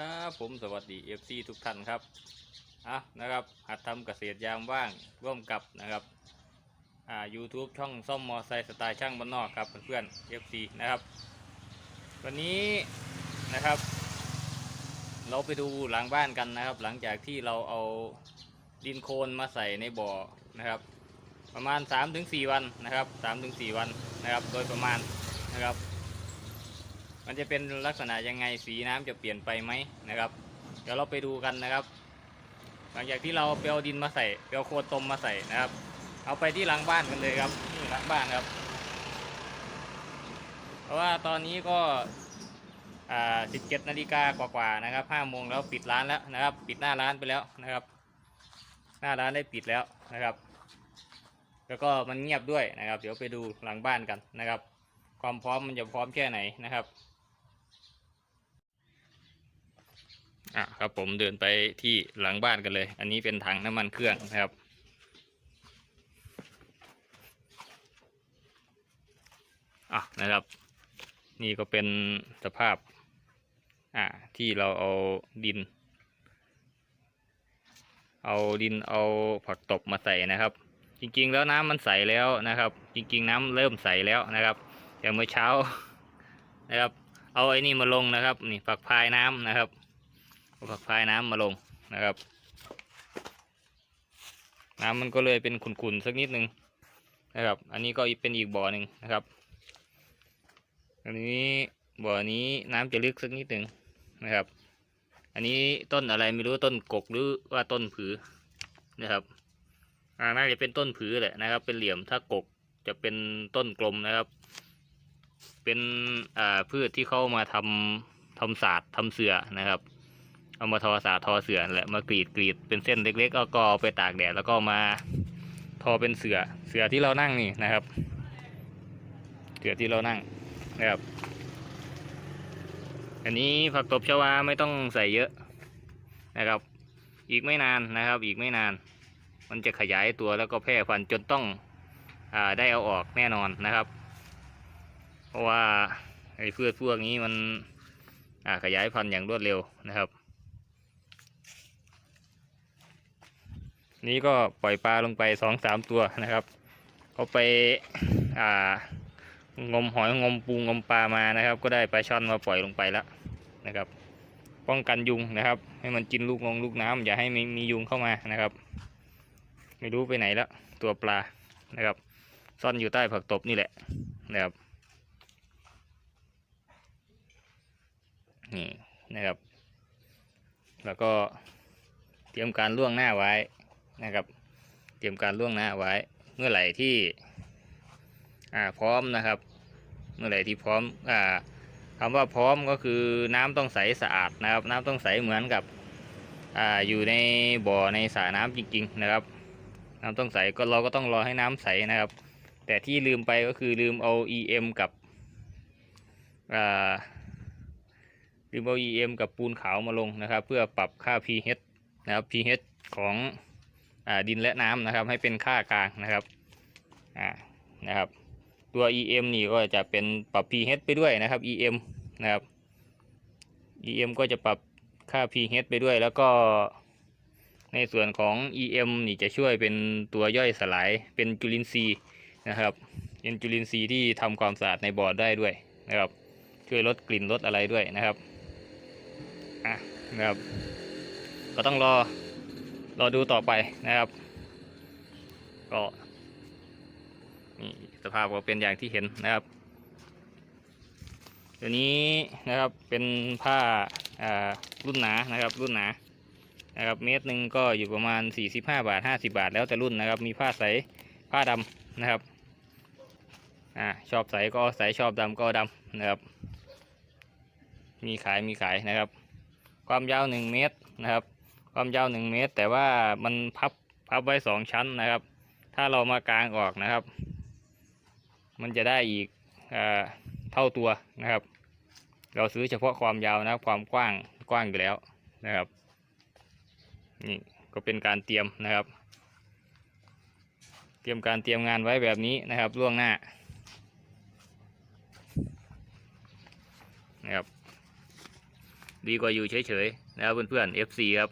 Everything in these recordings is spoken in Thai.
ครับผมสวัสดีเอฟซีทุกท่านครับอะนะครับหัดทำเกษตรยามว่างร่วมกับนะครับอ่า YouTube ช่องซ่อมมอไซค์สไตล์ช่างบ้านนอกครับเพื่อนๆ FC นะครับ วันนี้นะครับ เราไปดูหลังบ้านกันนะครับ หลังจากที่เราเอาดินโคลนมาใส่ในบ่อนะครับ ประมาณ 3-4 วันนะครับ3-4 วันนะครับ โดยประมาณนะครับ มันจะเป็นลักษณะยังไงสีน้ำจะเปลี่ยนไปไหมนะครับ เดี๋ยวเราไปดูกันนะครับ หลังจากที่เราไปเอาดินมาใส่ไปเอาโคลนต้มมาใส่นะครับ เอาไปที่หลังบ้านกันเลยครับนี่หลังบ้านครับ เพราะว่าตอนนี้ก็อ่า17นาฬิกากว่าๆนะครับ5โมงแล้วปิดร้านแล้วนะครับ ปิดหน้าร้านไปแล้วนะครับ หน้าร้านได้ปิดแล้วนะครับ แล้วก็มันเงียบด้วยนะครับ เดี๋ยวไปดูหลังบ้านกันนะครับ ความพร้อมมันจะพร้อมแค่ไหนนะครับ อะครับผมเดินไปที่หลังบ้านกันเลย อันนี้เป็นถังน้ำมันเครื่องนะครับ อะนะครับ นี่ก็เป็นสภาพ อ่าที่เราเอาดิน เอาดินเอาผักตบมาใส่นะครับ จริงๆแล้วน้ำมันใสแล้วนะครับ จริง ๆ น้ำเริ่มใสแล้วนะครับแต่เมื่อเช้านะครับ เอาไอ้นี่มาลงนะครับ นี่ฝักพายน้ำนะครับ เอาฝักพายน้ำมาลงนะครับ น้ำมันก็เลยเป็นขุ่นๆสักนิดนึงนะครับ อันนี้ก็เป็นอีกบ่อหนึ่งนะครับ อันนี้บ่อนี้น้ำจะลึกสักนิดหนึ่งนะครับ อันนี้ต้นอะไรไม่รู้ต้นกกหรือว่าต้นผือนะครับอ่าน่าจะเป็นต้นผือแหละนะครับ เป็นเหลี่ยมถ้ากกจะเป็นต้นกลมนะครับ เป็นอ่าพืชที่เขามาทำทำศาสตร์ทำเสือนะครับ เอามาทอศาทอเสือแหละมากรีดกรีดเป็นเส้นเล็กๆก็ก็เอไปตากแดดแล้วก็มาทอเป็นเสือเสือที่เรานั่งนี่นะครับ เสือที่เรานั่งนะครับ อันนี้ผักตบชวาไม่ต้องใส่เยอะนะครับ อีกไม่นานนะครับ อีกไม่นาน มันจะขยายตัวแล้วก็แพร่พันธุ์จนต้องอได้เอาออกแน่นอนนะครับ เพราะว่าไอ้พืชพวกนี้มันขยายพันธุ์อย่างรวดเร็วนะครับ นี้ก็ปล่อยปลาลงไปสองสามตัวนะครับเขาไปอ่างมหอยงมปูงมปลามานะครับ ก็ได้ปลาช่อนมาปล่อยลงไปแล้วนะครับ ป้องกันยุงนะครับ ให้มันกินลูกงงลูกน้ำอย่าให้มีมียุงเข้ามานะครับ ไม่รู้ไปไหนแล้วตัวปลานะครับ ซ่อนอยู่ใต้ผักตบนี่แหละนะครับนี่นะครับ แล้วก็เตรียมการล่วงหน้าไว้ นะครับ เตรียมการล่วงหน้าไว้ เมื่อไหร่ที่พร้อมนะครับ เมื่อไหร่ที่พร้อมอ่าคำว่าพร้อมก็คือน้ำต้องใสสะอาดนะครับ น้ำต้องใสเหมือนกับออยู่ในบ่อในสระน้ำจริง ๆ นะครับ น้ำต้องใสก็เราก็ต้องรอให้น้ำใสนะครับ แต่ที่ลืมไปก็คือลืมเอา EM กับลืมเอา EM กับปูนขาวมาลงนะครับ เพื่อปรับค่า pH นะครับ pH ของ ดินและน้ำนะครับ ให้เป็นค่ากลางนะครับอ่านะครับ ตัว EM นี่ก็จะเป็นปรับ pH ไปด้วยนะครับ EM นะครับ EM ก็จะปรับค่า pH ไปด้วยแล้วก็ในส่วนของ EM นี่จะช่วยเป็นตัวย่อยสลายเป็นจุลินทรีย์นะครับ เป็นจุลินทรีย์ที่ทำความสะอาดในบ่อได้ด้วยนะครับ ช่วยลดกลิ่นลดอะไรด้วยนะครับอะนะครับ ก็ต้องรอ รอดูต่อไปนะครับ ก็นี่สภาพก็เป็นอย่างที่เห็นนะครับตัวนี้นะครับเป็นผ้าอ่ารุ่นหนานะครับ รุ่นหนานะครับเมตรหนึ่งก็อยู่ประมาณ 45 บาท 50 บาท แล้วแต่รุ่นนะครับ มีผ้าใสผ้าดำนะครับอ่าชอบใสก็ใสชอบดำก็ดำนะครับ มีขายมีขายนะครับ ความยาว 1 เมตรนะครับ ความยาว1เมตร แต่ว่ามันพับพับไว้2ชั้นนะครับ ถ้าเรามากางออกนะครับ มันจะได้อีกเอเท่าตัวนะครับ เราซื้อเฉพาะความยาวนะครับความกว้างกว้างอยู่แล้วนะครับ นี่ก็เป็นการเตรียมนะครับ เตรียมการเตรียมงานไว้แบบนี้นะครับล่วงหน้านะครับดีกว่าอยู่เฉยๆนะครับเพื่อนๆ FC ครับ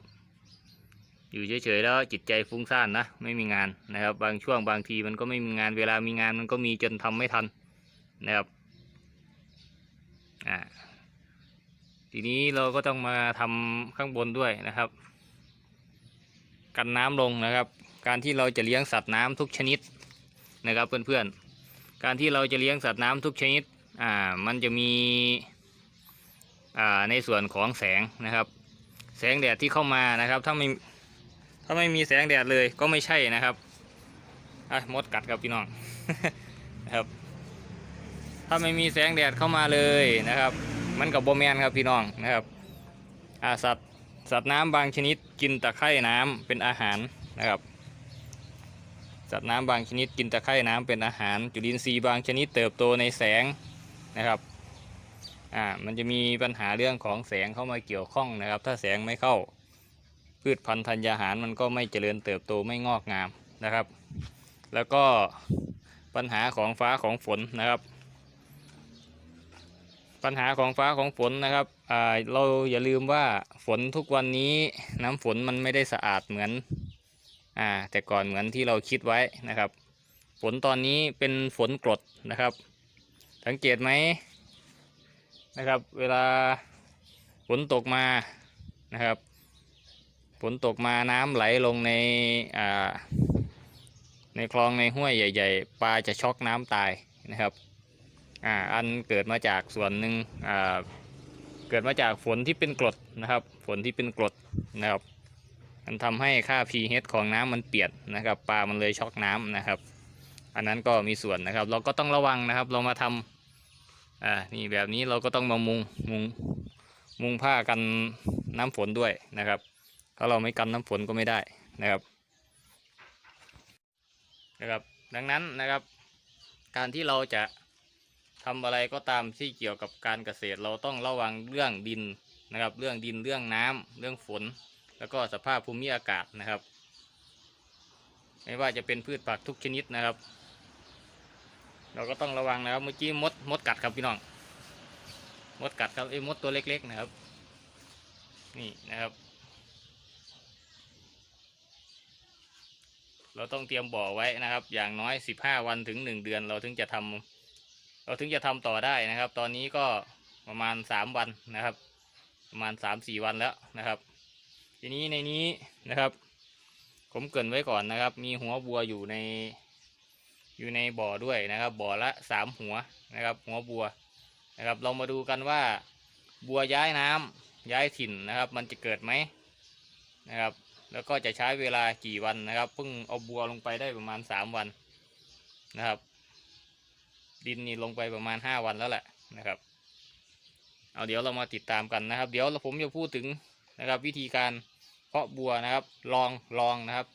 อยู่เฉยๆแล้วจิตใจฟุ้งซ่านนะไม่มีงานนะครับ บางช่วงบางทีมันก็ไม่มีงานเวลามีงานมันก็มีจนทำไม่ทันนะครับอ่าทีนี้เราก็ต้องมาทำข้างบนด้วยนะครับ กันน้ำลงนะครับ การที่เราจะเลี้ยงสัตว์น้ำทุกชนิดนะครับเพื่อนๆ การที่เราจะเลี้ยงสัตว์น้ำทุกชนิดอ่ามันจะมีอ่าในส่วนของแสงนะครับ แสงแดดที่เข้ามานะครับ ถ้าไม่าไม่มีแสงแดดเลยก็ไม่ใช่นะครับอะมดกัดครับพี่น้องนะครับ ถ้าไม่มีแสงแดดเข้ามาเลยนะครับ มันกับโบแมนครับพี่น้องนะครับอ่าสัตว์สัตว์น้ำบางชนิดกินตะไคร่น้ำเป็นอาหารนะครับ สัตว์น้ำบางชนิดกินตะไคร่น้ำเป็นอาหาร จุลินทรีย์บางชนิดเติบโตในแสงนะครับอ่ามันจะมีปัญหาเรื่องของแสงเข้ามาเกี่ยวข้องนะครับ ถ้าแสงไม่เข้า พืชพันธุ์ธัญญาหารมันก็ไม่เจริญเติบโตไม่งอกงามนะครับ แล้วก็ปัญหาของฟ้าของฝนนะครับ ปัญหาของฟ้าของฝนนะครับเราอย่าลืมว่าฝนทุกวันนี้น้ำฝนมันไม่ได้สะอาดเหมือนอ่าแต่ก่อนเหมือนที่เราคิดไว้นะครับ ฝนตอนนี้เป็นฝนกรดนะครับ สังเกตไหมนะครับ เวลาฝนตกมานะครับ ฝนตกมาน้ำไหลลงในในคลองในห้วยใหญ่ ๆ ปลาจะช็อกน้ำตายนะครับอ่าอันเกิดมาจากส่วนหนึ่งอ่าเกิดมาจากฝนที่เป็นกรดนะครับ ฝนที่เป็นกรดนะครับมันทำให้ค่า pH ของน้ำมันเปลี่ยนนะครับ ปลามันเลยช็อกน้ำนะครับ อันนั้นก็มีส่วนนะครับ เราก็ต้องระวังนะครับ เรามาทำอ่านี่แบบนี้เราก็ต้องมามุงมุงมุงผ้ากันน้ำฝนด้วยนะครับ ถ้าเราไม่กันน้ำฝนก็ไม่ได้นะครับนะครับ ดังนั้นนะครับ การที่เราจะทำอะไรก็ตามที่เกี่ยวกับการเกษตร เราต้องระวังเรื่องดินนะครับ เรื่องดินเรื่องน้ำเรื่องฝน แล้วก็สภาพภูมิอากาศนะครับ ไม่ว่าจะเป็นพืชผักทุกชนิดนะครับ เราก็ต้องระวังนะครับเมื่อกี้มดมดกัดครับพี่น้องมดกัดครับไอ้มดตัวเล็ก ๆ นะครับ นี่นะครับ เราต้องเตรียมบ่อไว้นะครับ อย่างน้อยสิบห้าวันถึงหนึ่งเดือน เราถึงจะทำเราถึงจะทำต่อได้นะครับ ตอนนี้ก็ประมาณสามวันนะครับ ประมาณสามสี่วันแล้วนะครับ ทีนี้ในนี้นะครับ ผมเกินไว้ก่อนนะครับ มีหัวบัวอยู่ในอยู่ในบ่อด้วยนะครับ บ่อละสามหัวนะครับ หัวบัวนะครับ เรามาดูกันว่าบัวย้ายน้ำย้ายถิ่นนะครับ มันจะเกิดไหมนะครับ แล้วก็จะใช้เวลากี่วันนะครับเพิ่งเอาบัวลงไปได้ประมาณสามวันนะครับ ดินนี่ลงไปประมาณห้าวันแล้วแหละนะครับ เอาเดี๋ยวเรามาติดตามกันนะครับ เดี๋ยวผมจะพูดถึงนะครับ วิธีการเพาะบัวนะครับ ลองลองนะครับ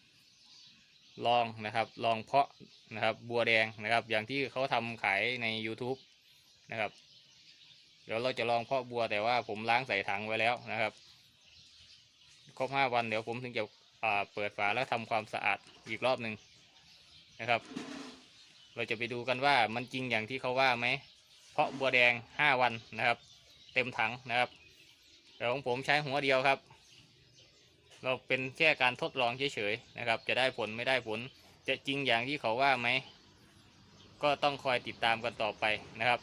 ลองนะครับลองเพาะนะครับบัวแดงนะครับ อย่างที่เขาทำขายใน YouTube นะครับ เดี๋ยวเราจะลองเพาะบัวแต่ว่าผมล้างใส่ถังไว้แล้วนะครับ ครบห้าวันเดี๋ยวผมถึงจะเปิดฝาแล้วทำความสะอาดอีกรอบหนึ่งนะครับ เราจะไปดูกันว่ามันจริงอย่างที่เขาว่าไหม เพราะบัวแดงห้าวันนะครับ เต็มถังนะครับ แต่ของผมใช้หัวเดียวครับ เราเป็นแค่การทดลองเฉยๆนะครับ จะได้ผลไม่ได้ผล จะจริงอย่างที่เขาว่าไหม ก็ต้องคอยติดตามกันต่อไปนะครับ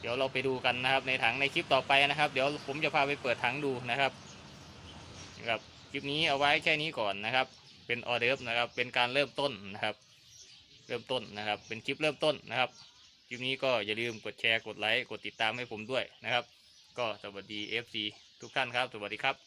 เดี๋ยวเราไปดูกันนะครับในถังในคลิปต่อไปนะครับ เดี๋ยวผมจะพาไปเปิดถังดูนะครับ นะครับคลิปนี้เอาไว้แค่นี้ก่อนนะครับ เป็นออเดิร์ฟนะครับ เป็นการเริ่มต้นนะครับ เริ่มต้นนะครับ เป็นคลิปเริ่มต้นนะครับคลิปนี้ก็อย่าลืมกดแชร์กดไลค์กดติดตามให้ผมด้วยนะครับ ก็สวัสดี FC ทุกท่านครับ สวัสดีครับ